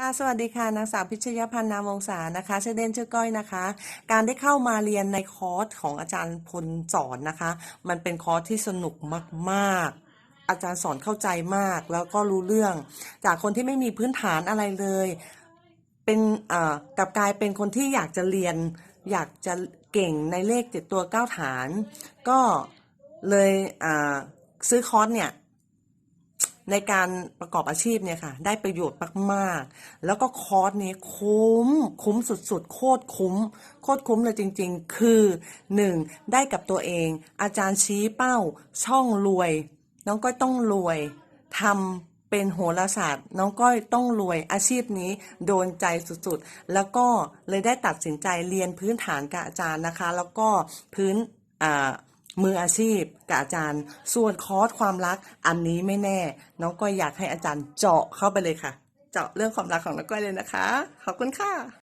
ค่ะสวัสดีค่ะนางสาวพิชยพันธ์นามวงศานะคะชื่อเล่นชื่อก้อยนะคะ การได้เข้ามาเรียนในคอร์สของอาจารย์พลสอนนะคะ มันเป็นคอร์สที่สนุกมากๆ อาจารย์สอนเข้าใจมาก แล้วก็รู้เรื่อง จากคนที่ไม่มีพื้นฐานอะไรเลย เป็นอ่ากลับกลายเป็นคนที่อยากจะเรียน อยากจะเก่งในเลขเจ็ดตัวเก้าฐาน ก็เลยอ่าซื้อคอร์สเนี่ย ในการประกอบอาชีพเนี่ยค่ะ ได้ประโยชน์มากๆ แล้วก็คอร์สนี้คุ้ม คุ้มสุดๆ โคตรคุ้ม โคตรคุ้มเลยจริงๆ คือ 1. ได้กับตัวเอง อาจารย์ชี้เป้า ช่องรวย น้องก้อยต้องรวยทำเป็นโหราศาสตร์ น้องก้อยต้องรวยอาชีพนี้โดนใจสุดๆ แล้วก็เลยได้ตัดสินใจเรียนพื้นฐานกับอาจารย์นะคะ แล้วก็พื้นอ่า มืออาชีพกับอาจารย์ ส่วนคอร์สความรักอันนี้ไม่แน่ น้องก้อยอยากให้อาจารย์เจาะเข้าไปเลยค่ะ เจาะเรื่องความรักของน้องก้อยเลยนะคะ ขอบคุณค่ะ